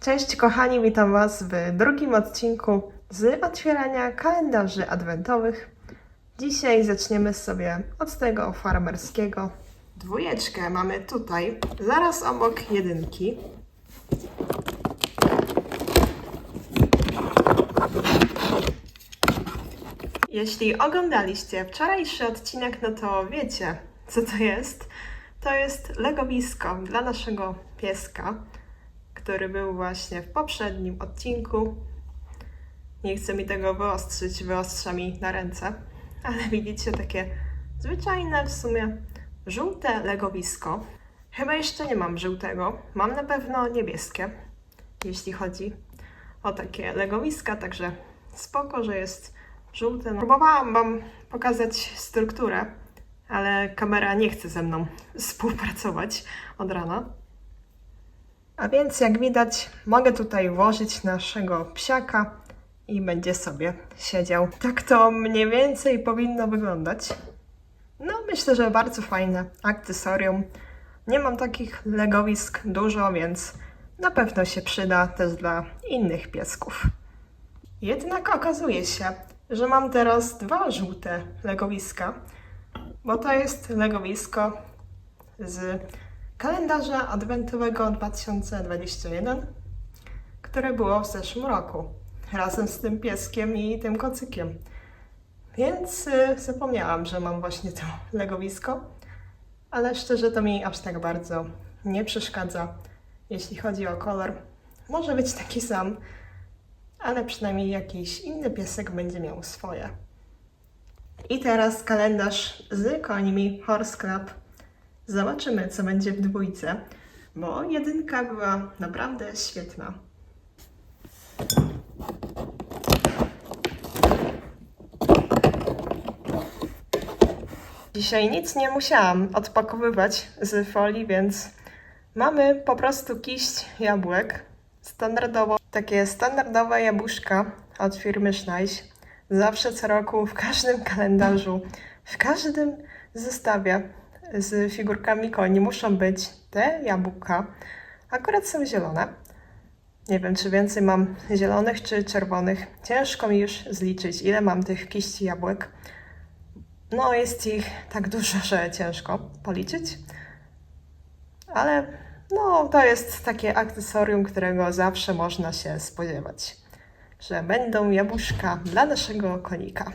Cześć kochani, witam Was w drugim odcinku z otwierania kalendarzy adwentowych. Dzisiaj zaczniemy sobie od tego farmerskiego. Dwójeczkę mamy tutaj, zaraz obok jedynki. Jeśli oglądaliście wczorajszy odcinek, no to wiecie, co to jest. To jest legowisko dla naszego pieska, który był właśnie w poprzednim odcinku. Nie chcę mi tego wyostrzyć, mi na ręce, ale widzicie takie zwyczajne w sumie żółte legowisko. Chyba jeszcze nie mam żółtego, mam na pewno niebieskie, jeśli chodzi o takie legowiska, także spoko, że jest żółte. No, Próbowałam Wam pokazać strukturę, ale kamera nie chce ze mną współpracować od rana. A więc jak widać, mogę tutaj włożyć naszego psiaka i będzie sobie siedział. Tak to mniej więcej powinno wyglądać. No, myślę, że bardzo fajne akcesorium. Nie mam takich legowisk dużo, więc na pewno się przyda też dla innych piesków. Jednak okazuje się, że mam teraz dwa żółte legowiska, bo to jest legowisko z kalendarza adwentowego 2021, które było w zeszłym roku, razem z tym pieskiem i tym kocykiem. Więc y, zapomniałam, że mam właśnie to legowisko, ale szczerze to mi aż tak bardzo nie przeszkadza, jeśli chodzi o kolor. Może być taki sam, ale przynajmniej jakiś inny piesek będzie miał swoje. I teraz kalendarz z końmi Horse Club. Zobaczymy, co będzie w dwójce, bo jedynka była naprawdę świetna. Dzisiaj nic nie musiałam odpakowywać z folii, więc mamy po prostu kiść jabłek. Standardowo, takie standardowe jabłuszka od firmy Schneiss. Zawsze co roku, w każdym kalendarzu, w każdym zestawie z figurkami koni muszą być te jabłka. Akurat są zielone. Nie wiem, czy więcej mam zielonych czy czerwonych. Ciężko mi już zliczyć, ile mam tych kiści jabłek. No, jest ich tak dużo, że ciężko policzyć. Ale no, to jest takie akcesorium, którego zawsze można się spodziewać, że będą jabłuszka dla naszego konika.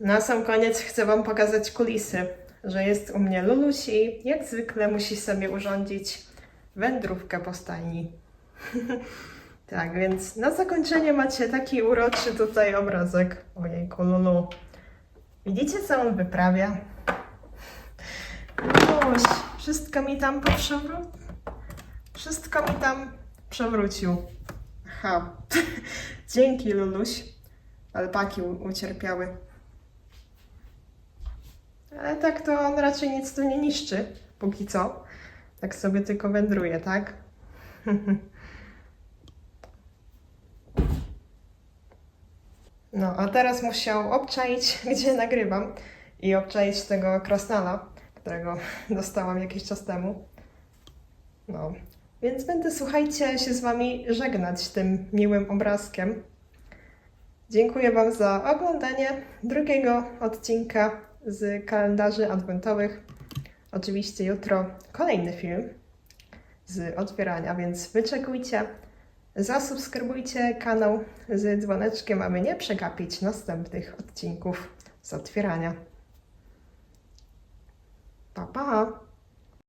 Na sam koniec chcę Wam pokazać kulisy, że jest u mnie Luluś i jak zwykle musi sobie urządzić wędrówkę po stajni. tak, więc na zakończenie macie taki uroczy tutaj obrazek. Ojejku, Lulu. Widzicie, co on wyprawia? Luluś, wszystko mi tam poprzewrócił. Wszystko mi tam przewrócił. Aha. Dzięki, Luluś. Alpaki ucierpiały. Ale tak to on raczej nic tu nie niszczy, póki co. Tak sobie tylko wędruje, tak? No, a teraz musiał obczaić, gdzie nagrywam i obczaić tego krasnala, którego dostałam jakiś czas temu. No, więc będę, słuchajcie, się z Wami żegnać tym miłym obrazkiem. Dziękuję Wam za oglądanie drugiego odcinka z kalendarzy adwentowych. Oczywiście jutro kolejny film z otwierania, więc wyczekujcie. Zasubskrybujcie kanał z dzwoneczkiem, aby nie przegapić następnych odcinków z otwierania. Pa, pa!